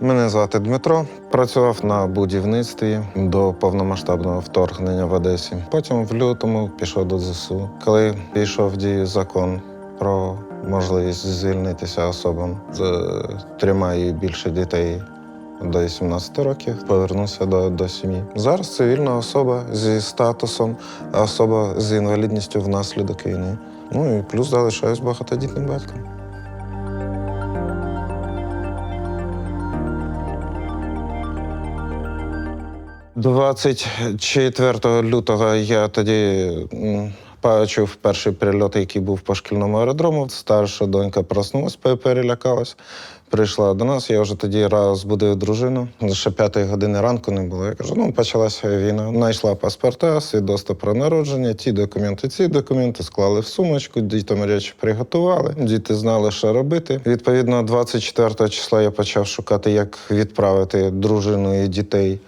Мене звати Дмитро. Працював на будівництві до повномасштабного вторгнення в Одесі. Потім в лютому пішов до ЗСУ. Коли пішов дію закон про можливість звільнитися особам з е, трьома і більше дітей до 18 років, повернувся до, до сім'ї. Зараз цивільна особа зі статусом, особа з інвалідністю внаслідок війни. Ну і плюс залишаюсь багатодітним батьком. 24 лютого я тоді почув перший прильот, який був по шкільному аеродрому. Старша донька проснулась, пе- перелякалась. Прийшла до нас, я вже тоді раз будив дружину. Ще п'ятої години ранку не було. Я кажу, ну почалася війна. Знайшла паспорта, свідоцтво про народження, ті документи, ці документи склали в сумочку, дітям речі приготували. Діти знали, що робити. Відповідно, 24 числа я почав шукати, як відправити дружину і дітей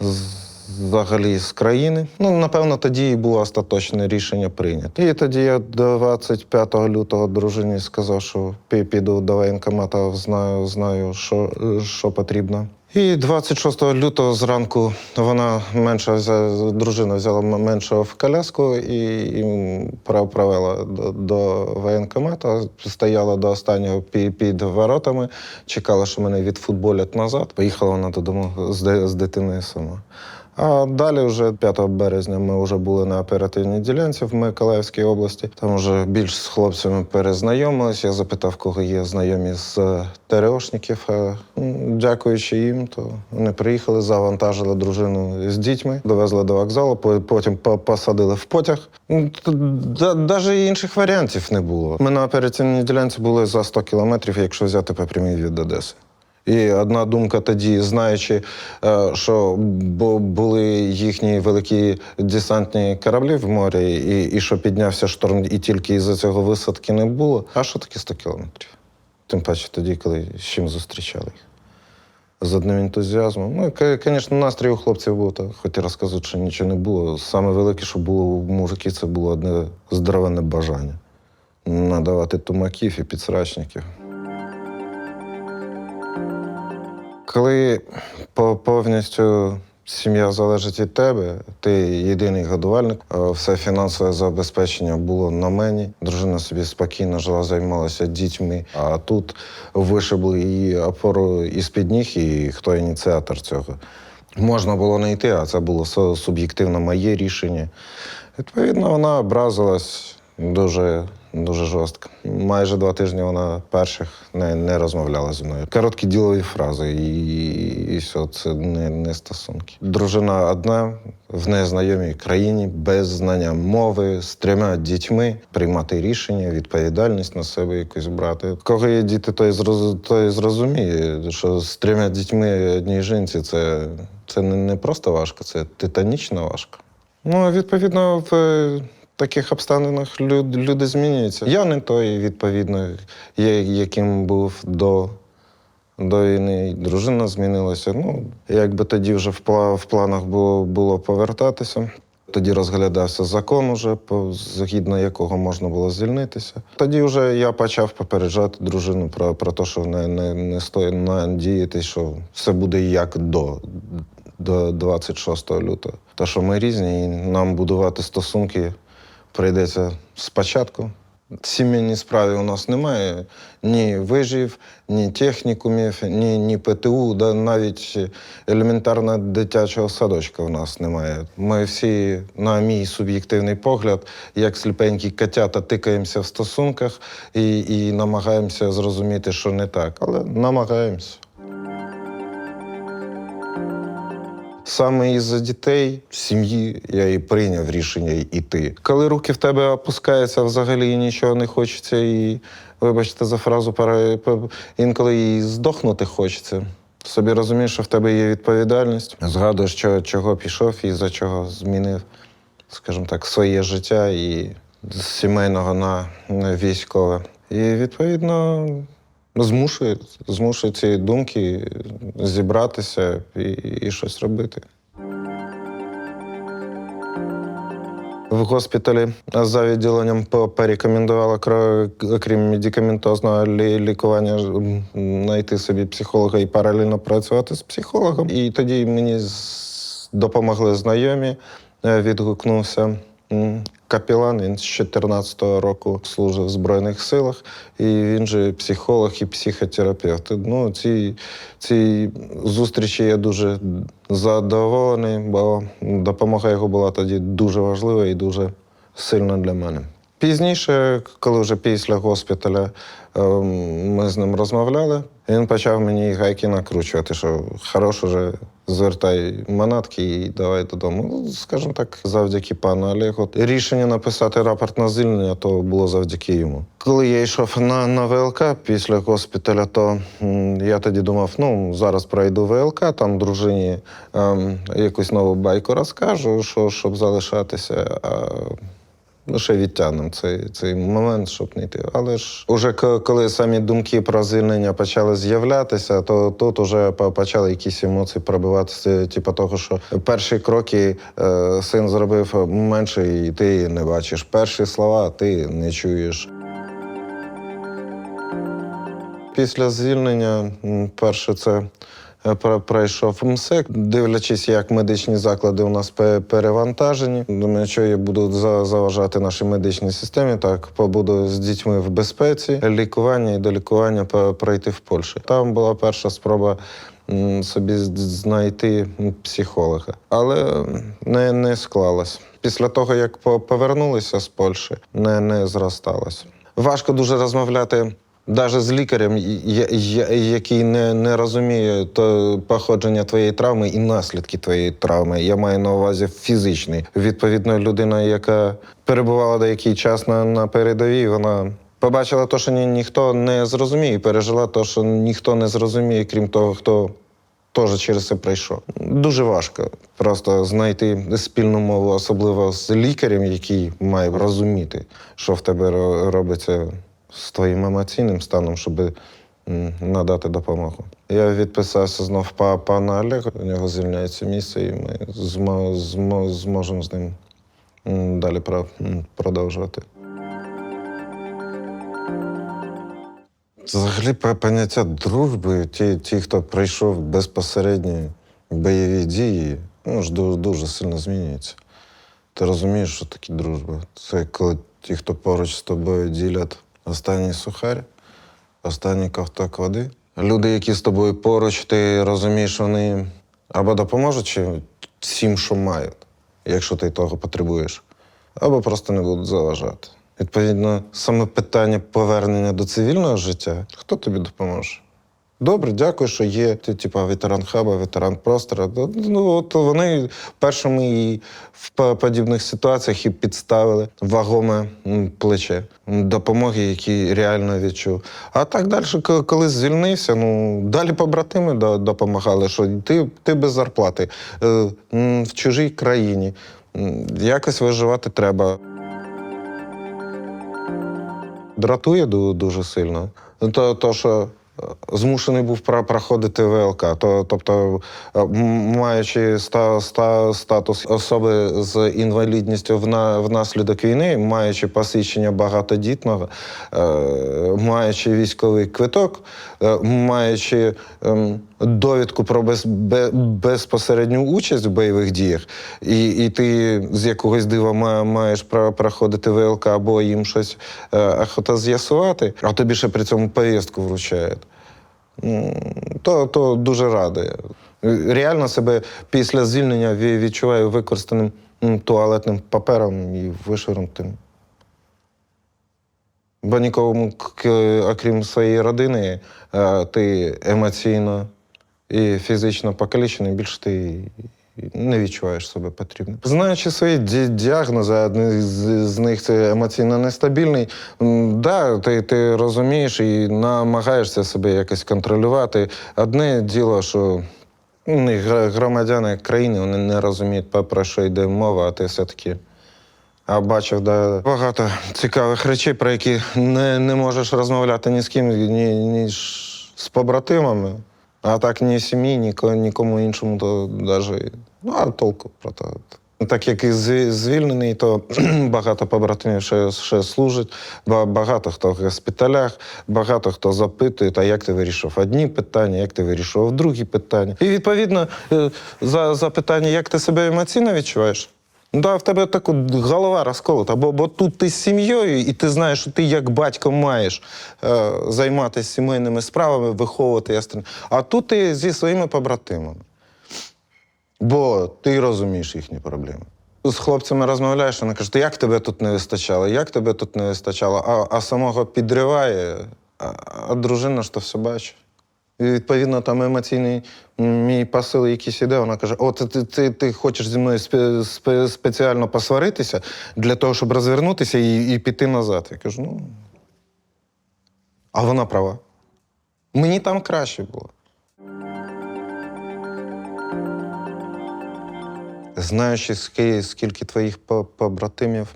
з- взагалі з країни. Ну, напевно, тоді і було остаточне рішення прийнято. І тоді я 25 лютого дружині сказав, що піду до воєнкомата, знаю, знаю, що, що потрібно. І 26 лютого зранку вона менша взя- дружина взяла меншого в коляску і, прав- провела до, до воєнкомата, стояла до останнього пі- під воротами, чекала, що мене відфутболять назад. Поїхала вона додому з, з дитиною сама. А далі, вже 5 березня, ми вже були на оперативній ділянці в Миколаївській області. Там вже більш з хлопцями перезнайомились. Я запитав, кого є знайомі з е, ТРОшників. Дякуючи їм, то вони приїхали, завантажили дружину з дітьми, довезли до вокзалу, по- потім по- посадили в потяг. Навіть інших варіантів не було. Ми на оперативній ділянці були за 100 кілометрів, якщо взяти по прямій від Одеси. І одна думка тоді, знаючи, е, що були їхні великі десантні кораблі в морі, і, і що піднявся шторм, і тільки із-за цього висадки не було. А що таке 100 кілометрів? Тим паче тоді, коли з чим зустрічали їх. З одним ентузіазмом. Ну, звісно, настрій у хлопців був, так, хоч і розказують, що нічого не було. Саме велике, що було у мужиків, це було одне здоровенне бажання надавати тумаків і підсрачників. Коли по- повністю сім'я залежить від тебе, ти єдиний годувальник, все фінансове забезпечення було на мені. Дружина собі спокійно жила, займалася дітьми. А тут вишибли її опору із-під ніг, і хто ініціатор цього. Можна було не йти, а це було суб'єктивно моє рішення. Відповідно, вона образилась дуже, дуже жорстко. Майже два тижні вона перших не, не розмовляла зі мною. Короткі ділові фрази, і, і все, це не, не стосунки. Дружина одна в незнайомій країні, без знання мови, з трьома дітьми, приймати рішення, відповідальність на себе якусь брати. Кого є діти, той, зроз, той зрозуміє, що з трьома дітьми одній жінці це, це не, просто важко, це титанічно важко. Ну, відповідно, в таких обставинах люд, люди змінюються. Я не той, відповідно, яким був до, до війни. Дружина змінилася. Ну, якби тоді вже в, планах було, було повертатися. Тоді розглядався закон, уже, згідно якого можна було звільнитися. Тоді вже я почав попереджати дружину про, про те, що не, не, не стоїть надіятися, що все буде як до, до 26 лютого. Та що ми різні, і нам будувати стосунки прийдеться спочатку. Сімейній справі у нас немає ні вижив, ні технікумів, ні, ні ПТУ, да навіть елементарно дитячого садочка в нас немає. Ми всі, на мій суб'єктивний погляд, як сліпенькі котята, тикаємося в стосунках і, і намагаємося зрозуміти, що не так, але намагаємося. Саме із-за дітей, сім'ї я і прийняв рішення йти. Коли руки в тебе опускаються взагалі нічого не хочеться, і вибачте за фразу, інколи і здохнути хочеться. Собі розумієш, що в тебе є відповідальність, згадуєш, що, чого пішов і за чого змінив, скажімо так, своє життя і з сімейного на військове. І відповідно змушує, змушує ці думки зібратися і, і щось робити. В госпіталі за відділенням по- порекомендувала, окрім медикаментозного лікування, знайти собі психолога і паралельно працювати з психологом. І тоді мені допомогли знайомі, е, відгукнувся. Капілан, він з 14-го року служив в Збройних силах, і він же психолог і психотерапевт. Ну, ці, ці зустрічі я дуже задоволений, бо допомога його була тоді дуже важлива і дуже сильна для мене. Пізніше, коли вже після госпіталя ем, ми з ним розмовляли, він почав мені гайки накручувати, що хорош уже звертай манатки і давай додому. Ну, скажімо так, завдяки пану Олегу. Рішення написати рапорт на звільнення то було завдяки йому. Коли я йшов на, на ВЛК після госпіталя, то я тоді думав, ну зараз пройду ВЛК, там дружині ем, якусь нову байку розкажу, що, щоб залишатися. А Ну, ще відтягнемо цей, цей момент, щоб не йти. Але ж уже коли самі думки про звільнення почали з'являтися, то тут уже почали якісь емоції пробиватися, типу того, що перші кроки е, син зробив менше, і ти не бачиш. Перші слова ти не чуєш. Після звільнення, перше, це пройшов МСЕК, дивлячись, як медичні заклади у нас перевантажені. Думаю, що я буду за- заважати нашій медичній системі. Так побуду з дітьми в безпеці, лікування і до лікування пройти в Польщі. Там була перша спроба. Собі знайти психолога, але не, не склалось. Після того, як по- повернулися з Польщі, не, не зросталось. Важко дуже розмовляти навіть з лікарем, який не, не розуміє то походження твоєї травми і наслідки твоєї травми. Я маю на увазі фізичний. Відповідно, людина, яка перебувала деякий час на, на передовій, вона. Побачила те, що ні, ніхто не зрозуміє, пережила те, що ніхто не зрозуміє, крім того, хто теж через це пройшов. Дуже важко просто знайти спільну мову, особливо з лікарем, який має розуміти, що в тебе ро- робиться з твоїм емоційним станом, щоб надати допомогу. Я відписався знов па пана Олега, у нього звільняється місце, і ми змо, змо, зможемо з ним далі про- продовжувати. Взагалі, поняття дружби, ті, ті, хто пройшов безпосередні бойові дії, ну ж дуже, дуже сильно змінюється. Ти розумієш, що таке дружба? Це коли ті, хто поруч з тобою ділять останній сухарь, останній ковток води. Люди, які з тобою поруч, ти розумієш, вони або допоможуть чи всім, що мають, якщо ти того потребуєш, або просто не будуть заважати. Відповідно, саме питання повернення до цивільного життя, хто тобі допоможе? Добре, дякую, що є. Ти, типа, ветеран хаба, ветеран простора. Ну, от вони першими і в подібних ситуаціях і підставили вагоме плече допомоги, які реально відчув. А так далі, коли звільнився, ну далі побратими допомагали, що ти, ти без зарплати е, в чужій країні. Якось виживати треба. Дратує дуже сильно. То, то що змушений був проходити ВЛК. То, тобто, е, маючи ста, ста, статус особи з інвалідністю вна, внаслідок війни, маючи посвідчення багатодітного, е, маючи військовий квиток, е, маючи ем, довідку про без, бе- безпосередню участь в бойових діях, і, і ти з якогось дива маєш пра- проходити ВЛК або їм щось е, охота з'ясувати, а тобі ще при цьому повістку вручають. То, то дуже радує. Реально себе після звільнення відчуваю використаним туалетним папером і вишвернутим. Бо нікому, окрім своєї родини, е, ти емоційно і фізично покалічений, більше ти не відчуваєш себе потрібним. Знаючи свої ді- діагнози, один з, них це емоційно нестабільний. Да, ти, ти розумієш і намагаєшся себе якось контролювати. Одне діло, що громадяни країни вони не розуміють, про що йде мова, а ти все-таки. А бачив да, багато цікавих речей, про які не, не можеш розмовляти ні з ким, ні, ні з побратимами. А так ні сім'ї, ні, ко- нікому іншому, то навіть. Ну, а толку про те. Так як і звільнений, то багато побратимів ще, ще служать, ба- багато хто в госпіталях, багато хто запитує, а як ти вирішив одні питання, як ти вирішував другі питання. І відповідно е, за, за питання, як ти себе емоційно відчуваєш. Да, в тебе так от голова розколота, бо, бо тут ти з сім'єю, і ти знаєш, що ти як батько маєш е, займатися сімейними справами, виховувати ястреб. А тут ти зі своїми побратимами. Бо ти розумієш їхні проблеми. З хлопцями розмовляєш, вони кажуть, як тебе тут не вистачало, як тебе тут не вистачало, а, а самого підриває, а, а дружина ж то все бачить. І відповідно, там емоційний мій посил якийсь іде, вона каже: О, ти, ти, ти, хочеш зі мною спе, спе, спеціально посваритися для того, щоб розвернутися і, і піти назад. Я кажу, ну. А вона права. Мені там краще було. знаючи, скільки твоїх побратимів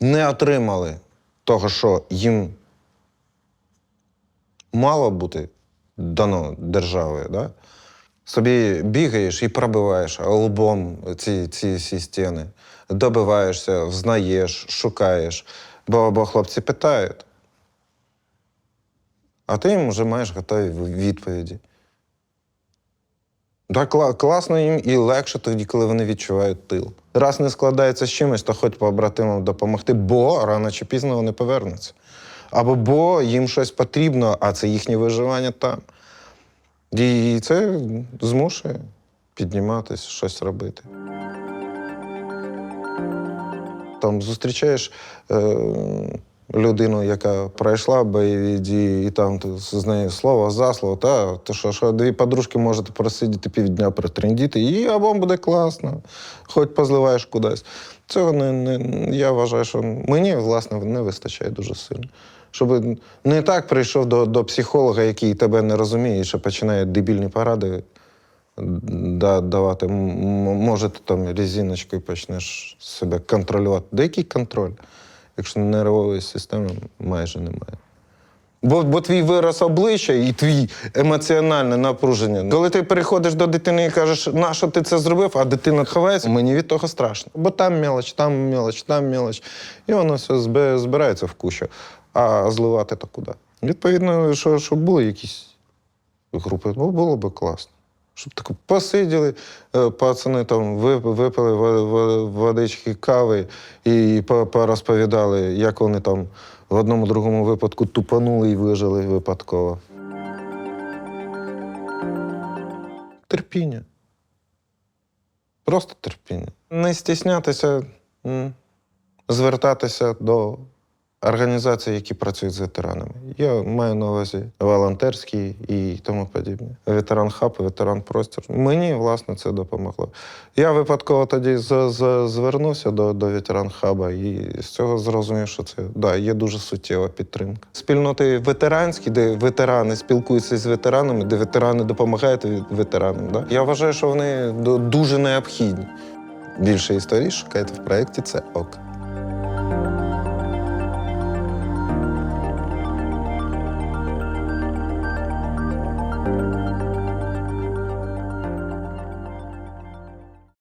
не отримали того, що їм мало бути дано державою, да? собі бігаєш і пробиваєш лбом ці, ці всі стіни, добиваєшся, взнаєш, шукаєш, бо, бо хлопці питають. А ти їм вже маєш готові відповіді. Так, кла- класно їм і легше тоді, коли вони відчувають тил. Раз не складається з чимось, то хоч побратимам допомогти, бо рано чи пізно вони повернуться. Або їм щось потрібно, а це їхнє виживання там. І це змушує підніматися, щось робити. Там зустрічаєш е, людину, яка пройшла бойові дії, і там з нею слово за слово, та то що, що дві подружки можете просидіти півдня притрендіти, і а вам буде класно, хоч позливаєш кудись. Цього не, не, я вважаю, що мені, власне, не вистачає дуже сильно. Щоб не так прийшов до, до психолога, який тебе не розуміє, і ще починає дебільні поради да, давати. Може, ти там резиночкою почнеш себе контролювати. Деякий контроль, якщо нервової системи майже немає. Бо, бо твій вираз обличчя і твій емоціональне напруження. Коли ти переходиш до дитини і кажеш, на що ти це зробив, а дитина ховається, мені від того страшно. Бо там мелоч, там мелоч, там мелоч. І воно все збирається в кучу. А зливати то куди? Відповідно, що, щоб були якісь групи, ну було би класно. Щоб так посиділи, е, пацани там випили во- во- водички, кави і порозповідали, як вони там в одному другому випадку тупанули і вижили випадково. Терпіння. Просто терпіння. Не стіснятися, звертатися до організацій, які працюють з ветеранами. Я маю на увазі волонтерські і тому подібне. Ветеран хаб, ветеран простір. Мені, власне, це допомогло. Я випадково тоді з- звернувся до, до ветеран хаба і з цього зрозумів, що це да, є дуже суттєва підтримка. Спільноти ветеранські, де ветерани спілкуються з ветеранами, де ветерани допомагають ветеранам. Да? Я вважаю, що вони ду- дуже необхідні. Більше історій шукайте в проєкті це ок.